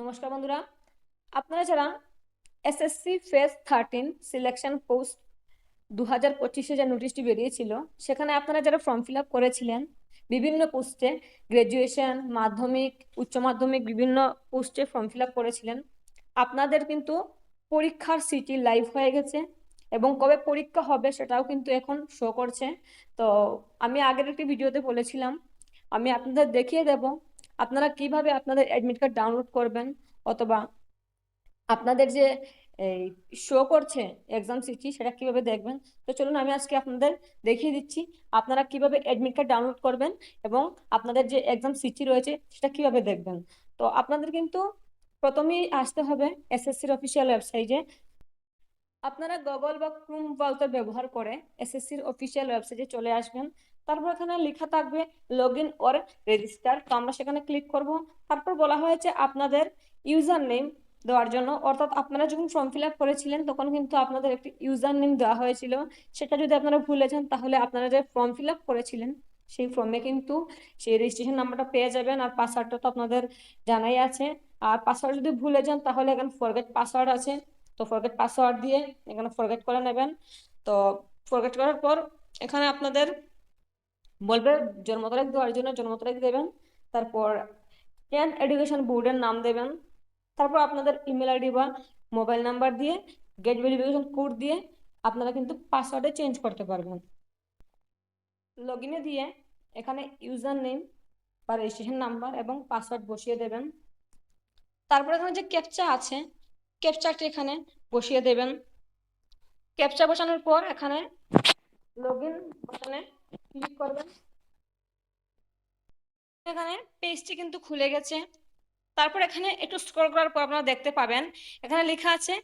নমস্কার বন্ধুরা। আপনারা যারা SSC phase thirteen selection post দু হাজার পঁচিশে যে নোটিশটি বেরিয়েছিল, সেখানে আপনারা যারা ফর্ম ফিল আপ করেছিলেন, বিভিন্ন পোস্টে গ্র্যাজুয়েশন মাধ্যমিক, উচ্চ মাধ্যমিক বিভিন্ন পোস্টে ফর্ম ফিল আপ করেছিলেন, আপনাদের কিন্তু পরীক্ষার সিটি লাইভ হয়ে গেছে এবং কবে পরীক্ষা হবে সেটাও কিন্তু এখন শো করছে। তো আমি আগের একটি ভিডিওতে বলেছিলাম, আমি আপনাদের দেখিয়ে দেব আপনারা কীভাবে আপনাদের অ্যাডমিট কার্ড ডাউনলোড করবেন? অথবা আপনাদের যে, এই শো করছে এক্সাম সিটি সেটা কীভাবে দেখবেন? তো চলুন আমি আজকে আপনাদের দেখিয়ে দিচ্ছি, আপনারা কীভাবে অ্যাডমিট কার্ড ডাউনলোড করবেন এবং আপনাদের যে এক্সাম সিটি রয়েছে, সেটা কীভাবে দেখবেন? তো আপনাদের কিন্তু প্রথমেই আসতে হবে এসএসসির অফিসিয়াল ওয়েবসাইটে আপনারা গুগল বা ক্রোম ব্রাউজার ব্যবহার করে এসএসসির অফিসিয়াল ওয়েবসাইটে চলে আসবেন। তারপর এখানে লেখা থাকবে লগ ইন অর রেজিস্টার তো আমরা সেখানে ক্লিক করব। তারপর বলা হয়েছে আপনাদের ইউজার নেম দেওয়ার জন্য। অর্থাৎ আপনারা যখন ফর্ম ফিল আপ করেছিলেন, তখন কিন্তু আপনাদের একটি ইউজার নেম দেওয়া হয়েছিল। সেটা যদি আপনারা ভুলে যান, তাহলে আপনারা যে ফর্ম ফিল আপ করেছিলেন, সেই ফর্মে কিন্তু সেই রেজিস্ট্রেশন নাম্বারটা পেয়ে যাবেন আর পাসওয়ার্ডটা তো আপনাদের জানাই আছে। আর পাসওয়ার্ড যদি ভুলে যান, তাহলে এখানে ফরগেট পাসওয়ার্ড আছে। তো ফরগেট পাসওয়ার্ড দিয়ে এখানে ফরগেট করে নেবেন। তো ফরগেট করার পর এখানে আপনাদের বলবে জন্ম তারিখ দেওয়ার জন্য জন্ম তারিখ দেবেন। তারপর টেন এডুকেশন বোর্ডের নাম দেবেন। তারপর আপনাদের ইমেল আইডি বা মোবাইল নাম্বার দিয়ে গেট ভেরিফিকেশন কোড দিয়ে আপনারা কিন্তু পাসওয়ার্ডে চেঞ্জ করতে পারবেন। লগ ইনে দিয়ে এখানে ইউজার নেম বা রেজিস্ট্রেশন নাম্বার এবং পাসওয়ার্ড বসিয়ে দেবেন। তারপর এখানে যে ক্যাপচা আছে ক্যাপচাটি এখানে বসিয়ে দেবেন। ক্যাপচা বসানোর পর এখানে লগ ইন বাটনে ক্লিক করবেন। এখানে পেজটি কিন্তু খুলে গেছে। তারপর এখানে একটু স্ক্রল করার পর আপনারা দেখতে পাবেন। এখানে লেখা আছে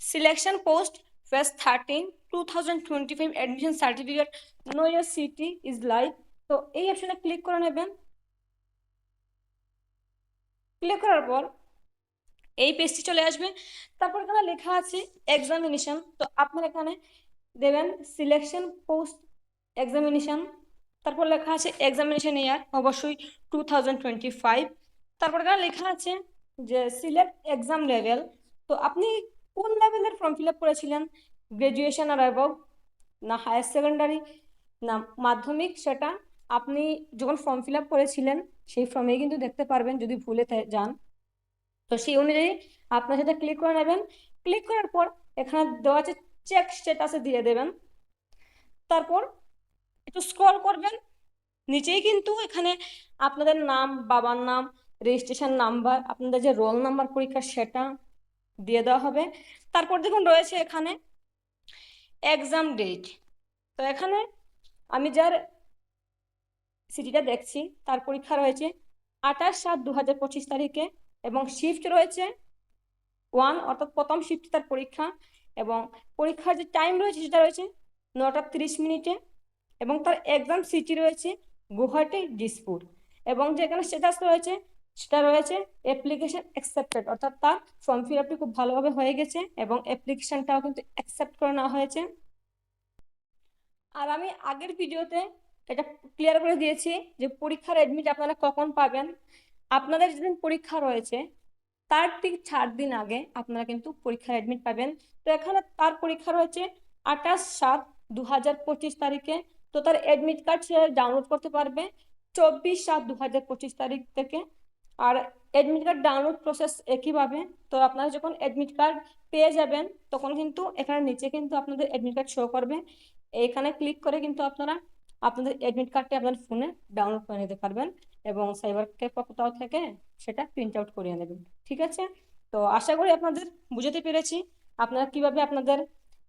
selection post phase thirteen two thousand twenty five admission certificate know your city is live তো এই অপশনে ক্লিক করে নেবেন। ক্লিক করার পর এই পেজটি চলে আসবে। তারপর এখানে লেখা আছে এক্সামিনেশন তো আপনার এখানে দেবেন সিলেকশন পোস্ট এক্সামিনেশন তারপর লেখা আছে এক্সামিনেশন ইয়ার অবশ্যই টু তারপর এখানে লেখা আছে যে সিলেক্ট এক্সাম লেভেল তো আপনি কোন লেভেলের ফর্ম ফিল আপ করেছিলেন? গ্রাজুয়েশন আর অ্যাবভ না হায়ার সেকেন্ডারি না মাধ্যমিক? সেটা আপনি যখন ফর্ম ফিল আপ করেছিলেন, সেই ফর্মেই কিন্তু দেখতে পারবেন। যদি ভুলে যান তো সেই অনুযায়ী আপনার সেটা ক্লিক করে নেবেন। ক্লিক করার পর এখানে দেওয়া আছে চেক স্ট্যাটাসে দিয়ে দেবেন। তারপর একটু স্ক্রল করবেন। নিচেই কিন্তু এখানে আপনাদের নাম, বাবার নাম রেজিস্ট্রেশন নাম্বার আপনাদের যে রোল নাম্বার পরীক্ষা সেটা দিয়ে দেওয়া হবে। তারপর দেখুন রয়েছে এখানে এক্সাম ডেট তো এখানে আমি যার সিটিটা দেখছি, তার পরীক্ষা রয়েছে আঠাশ সাত দু হাজার পঁচিশ তারিখে। এবং শিফট রয়েছে ওয়ান অর্থাৎ প্রথম শিফট তার পরীক্ষা, এবং পরীক্ষার যে টাইম রয়েছে সেটা রয়েছে নটা তিরিশ মিনিটে, এবং তার এক্সাম সিটি রয়েছে গুয়াহাটি ডিসপুর এবং যেখানে স্ট্যাটাস রয়েছে সেটা রয়েছে অ্যাপ্লিকেশন অ্যাকসেপ্টেড অর্থাৎ তার ফর্ম ফিল আপটি খুব ভালোভাবে হয়ে গেছে, এবং অ্যাপ্লিকেশনটাও কিন্তু অ্যাকসেপ্ট করে নেওয়া হয়েছে। আর আমি আগের ভিডিওতে এটা ক্লিয়ার করে দিয়েছি যে পরীক্ষার অ্যাডমিট আপনারা কখন পাবেন। আপনাদের যেদিন পরীক্ষা রয়েছে, তার ঠিক চার দিন আগে আপনারা কিন্তু পরীক্ষার অ্যাডমিট পাবেন। তো এখানে তার পরীক্ষা রয়েছে আঠাশ সাত দু পঁচিশ তারিখে। তো তার অ্যাডমিট কার্ড সে ডাউনলোড করতে পারবে চব্বিশ সাত দু পঁচিশ তারিখ থেকে। আর অ্যাডমিট কার্ড ডাউনলোড প্রসেস একইভাবে। তো আপনারা যখন অ্যাডমিট কার্ড পেয়ে যাবেন, তখন কিন্তু এখানে নিচে কিন্তু আপনাদের অ্যাডমিট কার্ড শো করবে। এখানে ক্লিক করে কিন্তু আপনারা আপনাদের অ্যাডমিট কার্ডটি আপনার ফোনে ডাউনলোড করে নিতে পারবেন এবং সাইবার ক্যাফে কোথাও থেকে সেটা প্রিন্ট আউট করিয়ে নেবেন, ঠিক আছে? তো আশা করি আপনাদের বুঝাতে পেরেছি। আপনারা কীভাবে আপনাদের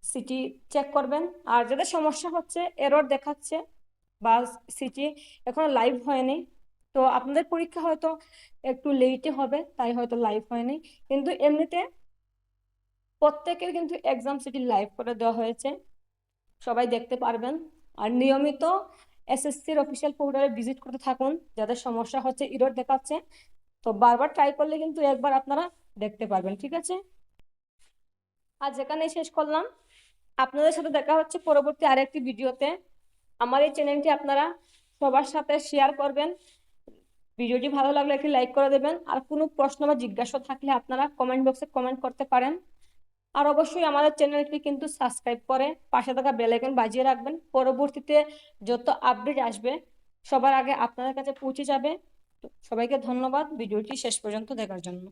সিটি চেক করবেন। আর যাদের সমস্যা হচ্ছে এরর দেখাচ্ছে বা সিটি এখনও লাইভ হয়নি, তো আপনাদের পরীক্ষা হয়তো একটু লেটে হবে, তাই হয়তো লাইভ হয়নি। কিন্তু এমনিতে প্রত্যেকের কিন্তু এক্সাম সিটি লাইভ করে দেওয়া হয়েছে। সবাই দেখতে পারবেন। আর নিয়মিত এসএসসির অফিসিয়াল পোর্টালে ভিজিট করতে থাকুন, যাদের সমস্যা হচ্ছে ইরোড দেখাচ্ছে। তো বারবার ট্রাই করলে কিন্তু একবার আপনারা দেখতে পারবেন, ঠিক আছে? আর এখানেই শেষ করলাম। আপনাদের সাথে দেখা হচ্ছে পরবর্তী আরেকটি ভিডিওতে। আমার এই চ্যানেলটি আপনারা সবার সাথে শেয়ার করবেন। ভিডিওটি ভালো লাগলে একটি লাইক করে দেবেন। আর কোনো প্রশ্ন বা জিজ্ঞাসা থাকলে আপনারা কমেন্ট বক্সে কমেন্ট করতে পারেন। আর অবশ্যই আমাদের চ্যানেলটি কিন্তু সাবস্ক্রাইব করে পাশে থাকা বেলাইকন বাজিয়ে রাখবেন। পরবর্তীতে যত আপডেট আসবে, সবার আগে আপনাদের কাছে পৌঁছে যাবে। সবাইকে ধন্যবাদ। ভিডিওটি শেষ পর্যন্ত দেখার জন্য।